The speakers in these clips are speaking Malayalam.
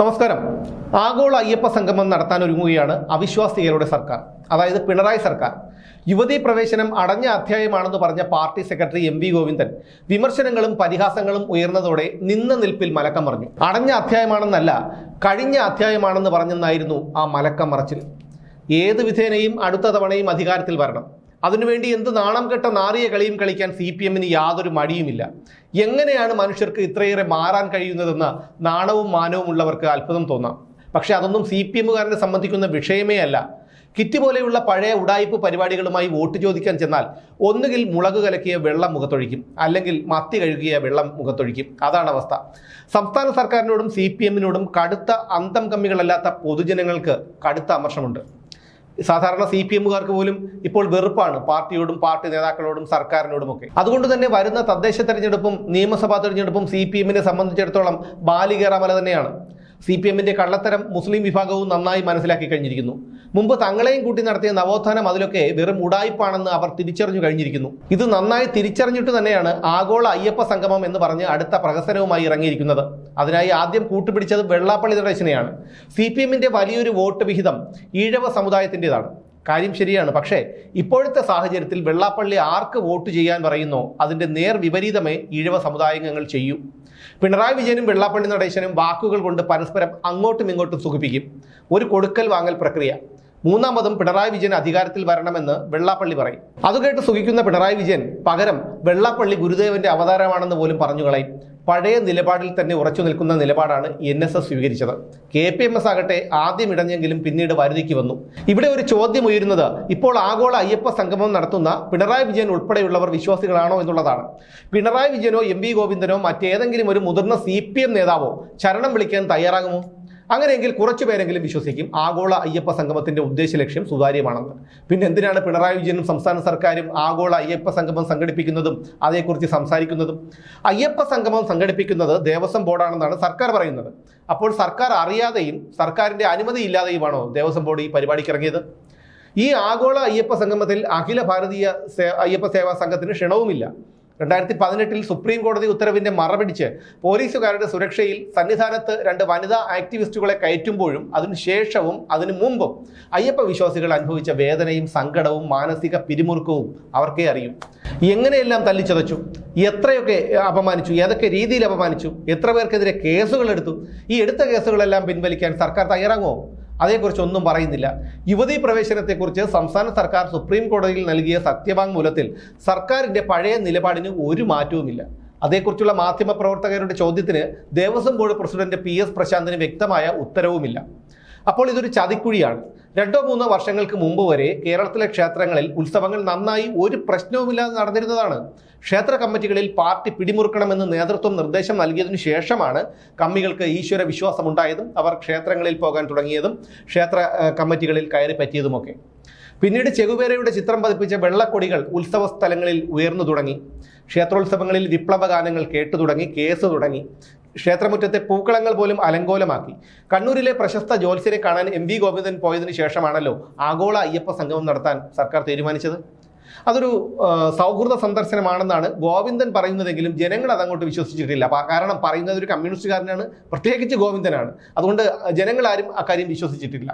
നമസ്കാരം. ആഗോള അയ്യപ്പ സംഗമം നടത്താൻ ഒരുങ്ങുകയാണ് അവിശ്വാസികളുടെ സർക്കാർ അതായത് പിണറായി സർക്കാർ. യുവതീ പ്രവേശനം അടഞ്ഞ അധ്യായമാണെന്ന് പറഞ്ഞ party secretary M V Govindan വിമർശനങ്ങളും പരിഹാസങ്ങളും ഉയർന്നതോടെ നിന്ന നിൽപ്പിൽ മലക്കം മറിഞ്ഞു. അടഞ്ഞ അധ്യായമാണെന്നല്ല കഴിഞ്ഞ അധ്യായമാണെന്ന് പറഞ്ഞെന്നായിരുന്നു ആ മലക്കം മറച്ചിൽ. ഏത് വിധേനയും അടുത്ത തവണയും അധികാരത്തിൽ വരണം. അതിനുവേണ്ടി എന്ത് നാണം കെട്ട നാറിയ കളിയും കളിക്കാൻ സി പി എമ്മിന് യാതൊരു മടിയുമില്ല. എങ്ങനെയാണ് മനുഷ്യർക്ക് ഇത്രയേറെ മാറാൻ കഴിയുന്നതെന്ന് നാണവും മാനവും ഉള്ളവർക്ക് അത്ഭുതം തോന്നാം. പക്ഷെ അതൊന്നും സി പി എമ്മുകാരനെ സംബന്ധിക്കുന്ന വിഷയമേ അല്ല. കിറ്റ് പോലെയുള്ള പഴയ ഉടായ്പ് പരിപാടികളുമായി വോട്ട് ചോദിക്കാൻ ചെന്നാൽ ഒന്നുകിൽ മുളക് കലക്കിയ വെള്ളം മുഖത്തൊഴിക്കും അല്ലെങ്കിൽ മത്തി കഴുകിയ വെള്ളം മുഖത്തൊഴിക്കും. അതാണ് അവസ്ഥ. സംസ്ഥാന സർക്കാരിനോടും സി പി എമ്മിനോടും കടുത്ത അന്തം കമ്മികളല്ലാത്ത പൊതുജനങ്ങൾക്ക് കടുത്ത അമർഷമുണ്ട്. സാധാരണ സി പി എമ്മുകാർക്ക് പോലും ഇപ്പോൾ വെറുപ്പാണ് പാർട്ടിയോടും പാർട്ടി നേതാക്കളോടും സർക്കാരിനോടും ഒക്കെ. അതുകൊണ്ട് തന്നെ വരുന്ന തദ്ദേശ തെരഞ്ഞെടുപ്പും നിയമസഭാ തെരഞ്ഞെടുപ്പും സി പി എമ്മിനെ സംബന്ധിച്ചിടത്തോളം ബാലികേറാമല തന്നെയാണ്. സി പി എമ്മിന്റെ കള്ളത്തരം മുസ്ലിം വിഭാഗവും നന്നായി മനസ്സിലാക്കി കഴിഞ്ഞിരിക്കുന്നു. മുമ്പ് തങ്ങളെയും കൂട്ടി നടത്തിയ നവോത്ഥാനം അതിലൊക്കെ വെറും ഉടായ്പാണെന്ന് അവർ തിരിച്ചറിഞ്ഞു കഴിഞ്ഞിരിക്കുന്നു. ഇത് നന്നായി തിരിച്ചറിഞ്ഞിട്ട് തന്നെയാണ് ആഗോള അയ്യപ്പ സംഗമം എന്ന് പറഞ്ഞ് അടുത്ത പ്രഹസനവുമായി ഇറങ്ങിയിരിക്കുന്നത്. അതിനായി ആദ്യം കൂട്ടുപിടിച്ചത് വെള്ളാപ്പള്ളി നടേശനെയാണ്. സി പി എമ്മിന്റെ വലിയൊരു വോട്ട് വിഹിതം ഈഴവ സമുദായത്തിന്റെതാണ്. കാര്യം ശരിയാണ്. പക്ഷേ ഇപ്പോഴത്തെ സാഹചര്യത്തിൽ വെള്ളാപ്പള്ളി ആർക്ക് വോട്ട് ചെയ്യാൻ പറയുന്നോ അതിന്റെ നേർ വിപരീതമേ ഈഴവ സമുദായങ്ങൾ ചെയ്യൂ. പിണറായി വിജയനും വെള്ളാപ്പള്ളി നടേശനും വാക്കുകൾ കൊണ്ട് പരസ്പരം അങ്ങോട്ടും ഇങ്ങോട്ടും സുഖിപ്പിക്കും. ഒരു കൊടുക്കൽ വാങ്ങൽ പ്രക്രിയ. മൂന്നാമതും പിണറായി വിജയൻ അധികാരത്തിൽ വരണമെന്ന് വെള്ളാപ്പള്ളി പറയും. അത് കേട്ട് സുഖിക്കുന്ന പിണറായി വിജയൻ പകരം വെള്ളാപ്പള്ളി ഗുരുദേവന്റെ അവതാരമാണെന്ന് പോലും പറഞ്ഞു കളയും. പഴയ നിലപാടിൽ തന്നെ ഉറച്ചു നിൽക്കുന്ന നിലപാടാണ് എൻ എസ് എസ് സ്വീകരിച്ചത്. കെ പി എം എസ് ആകട്ടെ ആദ്യം ഇടഞ്ഞെങ്കിലും പിന്നീട് വരുതിക്ക് വന്നു. ഇവിടെ ഒരു ചോദ്യം ഉയരുന്നത് ഇപ്പോൾ ആഗോള അയ്യപ്പ സംഗമം നടത്തുന്ന പിണറായി വിജയൻ ഉൾപ്പെടെയുള്ളവർ വിശ്വാസികളാണോ എന്നുള്ളതാണ്. പിണറായി വിജയനോ എം വി ഗോവിന്ദനോ മറ്റേതെങ്കിലും ഒരു മുതിർന്ന സി നേതാവോ ചരണം വിളിക്കാൻ തയ്യാറാകുമോ? അങ്ങനെയെങ്കിൽ കുറച്ചു പേരെങ്കിലും വിശ്വസിക്കും. ആഗോള അയ്യപ്പ സംഗമത്തിന്റെ ഉദ്ദേശ ലക്ഷ്യം സുതാര്യമാണെന്ന്. പിന്നെ എന്തിനാണ് പിണറായി വിജയനും സംസ്ഥാന സർക്കാരും ആഗോള അയ്യപ്പ സംഗമം സംഘടിപ്പിക്കുന്നതും അതേക്കുറിച്ച് സംസാരിക്കുന്നതും? അയ്യപ്പ സംഗമം സംഘടിപ്പിക്കുന്നത് ദേവസ്വം ബോർഡാണെന്നാണ് സർക്കാർ പറയുന്നത്. അപ്പോൾ സർക്കാർ അറിയാതെയും സർക്കാരിന്റെ അനുമതി ഇല്ലാതെയുമാണോ ദേവസ്വം ബോർഡ് ഈ പരിപാടിക്ക് ഇറങ്ങിയത്? ഈ ആഗോള അയ്യപ്പ സംഗമത്തിൽ അഖില ഭാരതീയ അയ്യപ്പ സേവാ സംഘത്തിന് ക്ഷണവുമില്ല. രണ്ടായിരത്തി പതിനെട്ടിൽ സുപ്രീം കോടതി ഉത്തരവിന്റെ മറപിടിച്ച് പോലീസുകാരുടെ സുരക്ഷയിൽ സന്നിധാനത്ത് രണ്ട് വനിതാ ആക്ടിവിസ്റ്റുകളെ കയറ്റുമ്പോഴും അതിനുശേഷവും അതിനു മുമ്പും അയ്യപ്പ വിശ്വാസികൾ അനുഭവിച്ച വേദനയും സങ്കടവും മാനസിക പിരിമുറുക്കവും അവർക്കേ അറിയും. എങ്ങനെയെല്ലാം തല്ലിച്ചതച്ചു? എത്രയൊക്കെ അപമാനിച്ചു? ഏതൊക്കെ രീതിയിൽ അപമാനിച്ചു? എത്ര പേർക്കെതിരെ കേസുകൾ എടുത്തു ഈ എടുത്ത കേസുകളെല്ലാം പിൻവലിക്കാൻ സർക്കാർ തയ്യാറാകുമോ? അതേക്കുറിച്ച് ഒന്നും പറയുന്നില്ല. യുവതീ പ്രവേശനത്തെക്കുറിച്ച് സംസ്ഥാന സർക്കാർ സുപ്രീം കോടതിയിൽ നൽകിയ സത്യവാങ്മൂലത്തിൽ സർക്കാരിന്റെ പഴയ നിലപാടിന് ഒരു മാറ്റവുമില്ല. അതേക്കുറിച്ചുള്ള മാധ്യമപ്രവർത്തകരുടെ ചോദ്യത്തിന് Devaswom board president P S പ്രശാന്തിന് വ്യക്തമായ ഉത്തരവുമില്ല. അപ്പോൾ ഇതൊരു ചതിക്കുഴിയാണ്. രണ്ടോ മൂന്നോ വർഷങ്ങൾക്ക് മുമ്പ് വരെ കേരളത്തിലെ ക്ഷേത്രങ്ങളിൽ ഉത്സവങ്ങൾ നന്നായി ഒരു പ്രശ്നവുമില്ലാതെ നടന്നിരുന്നതാണ്. ക്ഷേത്ര കമ്മിറ്റികളിൽ പാർട്ടി പിടിമുറുക്കണമെന്ന് നേതൃത്വം നിർദ്ദേശം നൽകിയതിനു ശേഷമാണ് കമ്മികൾക്ക് ഈശ്വര വിശ്വാസമുണ്ടായതും അവർ ക്ഷേത്രങ്ങളിൽ പോകാൻ തുടങ്ങിയതും ക്ഷേത്ര കമ്മിറ്റികളിൽ കയറി പറ്റിയതുമൊക്കെ. പിന്നീട് ചെകുവേരയുടെ ചിത്രം പതിപ്പിച്ച വെള്ളക്കൊടികൾ ഉത്സവ സ്ഥലങ്ങളിൽ ഉയർന്നു തുടങ്ങി. ക്ഷേത്രോത്സവങ്ങളിൽ വിപ്ലവ ഗാനങ്ങൾ കേട്ടു തുടങ്ങി കേസ് തുടങ്ങി. ക്ഷേത്രമുറ്റത്തെ പൂക്കളങ്ങൾ പോലും അലങ്കോലമാക്കി. കണ്ണൂരിലെ പ്രശസ്ത ജ്യോത്സ്യരെ കാണാൻ എം വി ഗോവിന്ദൻ പോയതിനു ശേഷമാണല്ലോ ആഗോള അയ്യപ്പ സംഗമം നടത്താൻ സർക്കാർ തീരുമാനിച്ചത്. അതൊരു സൗഹൃദ സന്ദർശനമാണെന്നാണ് ഗോവിന്ദൻ പറയുന്നതെങ്കിലും ജനങ്ങൾ അതങ്ങോട്ട് വിശ്വസിച്ചിട്ടില്ല. കാരണം പറയുന്നത് ഒരു കമ്മ്യൂണിസ്റ്റുകാരനാണ് പ്രത്യേകിച്ച് ഗോവിന്ദനാണ്. അതുകൊണ്ട് ജനങ്ങൾ ആരും അക്കാര്യം വിശ്വസിച്ചിട്ടില്ല.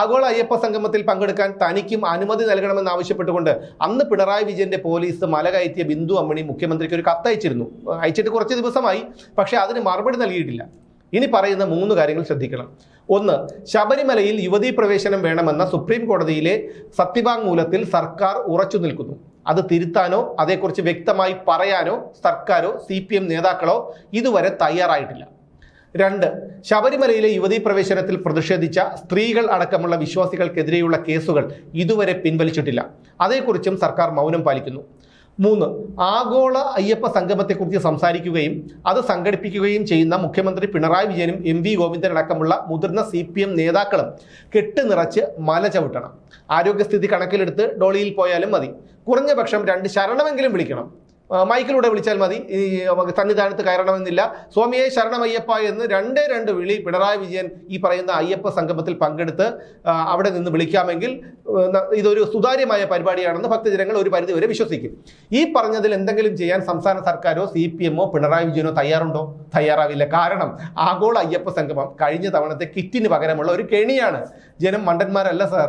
ആഗോള അയ്യപ്പ സംഗമത്തിൽ പങ്കെടുക്കാൻ തനിക്കും അനുമതി നൽകണമെന്ന് ആവശ്യപ്പെട്ടുകൊണ്ട് അന്ന് പിണറായി വിജയന്റെ പോലീസ് മല കയറ്റിയ ബിന്ദു അമ്മണി മുഖ്യമന്ത്രിക്ക് ഒരു കത്തയച്ചിരുന്നു. അയച്ചിട്ട് കുറച്ച് ദിവസമായി പക്ഷേ അതിന് മറുപടി നൽകിയിട്ടില്ല. ഇനി പറയുന്ന മൂന്ന് കാര്യങ്ങൾ ശ്രദ്ധിക്കണം. ഒന്ന് ശബരിമലയിൽ യുവതീ പ്രവേശനം വേണമെന്ന സുപ്രീം കോടതിയിലെ സത്യവാങ്മൂലത്തിൽ സർക്കാർ ഉറച്ചു നിൽക്കുന്നു. അത് തിരുത്താനോ അതേക്കുറിച്ച് വ്യക്തമായി പറയാനോ സർക്കാരോ സി നേതാക്കളോ ഇതുവരെ തയ്യാറായിട്ടില്ല. രണ്ട് ശബരിമലയിലെ യുവതീ പ്രവേശനത്തിൽ പ്രതിഷേധിച്ച സ്ത്രീകൾ അടക്കമുള്ള വിശ്വാസികൾക്കെതിരെയുള്ള കേസുകൾ ഇതുവരെ പിൻവലിച്ചിട്ടില്ല. അതേക്കുറിച്ചും സർക്കാർ മൗനം പാലിക്കുന്നു. മൂന്ന് ആഗോള അയ്യപ്പ സംഗമത്തെക്കുറിച്ച് സംസാരിക്കുകയും അത് സംഘടിപ്പിക്കുകയും ചെയ്യുന്ന മുഖ്യമന്ത്രി പിണറായി വിജയനും എം വി ഗോവിന്ദൻ അടക്കമുള്ള മുതിർന്ന സി പി എം നേതാക്കളും കെട്ട് നിറച്ച് മല ചവിട്ടണം. ആരോഗ്യസ്ഥിതി കണക്കിലെടുത്ത് ഡോളിയിൽ പോയാലും മതി. കുറഞ്ഞപക്ഷം രണ്ട് ശരണമെങ്കിലും വിളിക്കണം. മൈക്കിലൂടെ വിളിച്ചാൽ മതി. ഈ സന്നിധാനത്ത് കയറണമെന്നില്ല. സ്വാമിയെ ശരണമയ്യപ്പ എന്ന് രണ്ടേ രണ്ട് വിളി പിണറായി വിജയൻ ഈ പറയുന്ന അയ്യപ്പ സംഗമത്തിൽ പങ്കെടുത്ത് അവിടെ നിന്ന് വിളിക്കാമെങ്കിൽ ഇതൊരു സുതാര്യമായ പരിപാടിയാണെന്ന് ഭക്തജനങ്ങൾ ഒരു പരിധിവരെ വിശ്വസിക്കും. ഈ പറഞ്ഞതിൽ എന്തെങ്കിലും ചെയ്യാൻ സംസ്ഥാന സർക്കാരോ സി പി എമ്മോ പിണറായി വിജയനോ തയ്യാറുണ്ടോ? തയ്യാറാവില്ല. കാരണം ആഗോള അയ്യപ്പ സംഗമം കഴിഞ്ഞ തവണത്തെ കിറ്റിന് പകരമുള്ള ഒരു കെണിയാണ്. ജനം മണ്ടന്മാരല്ല സാർ.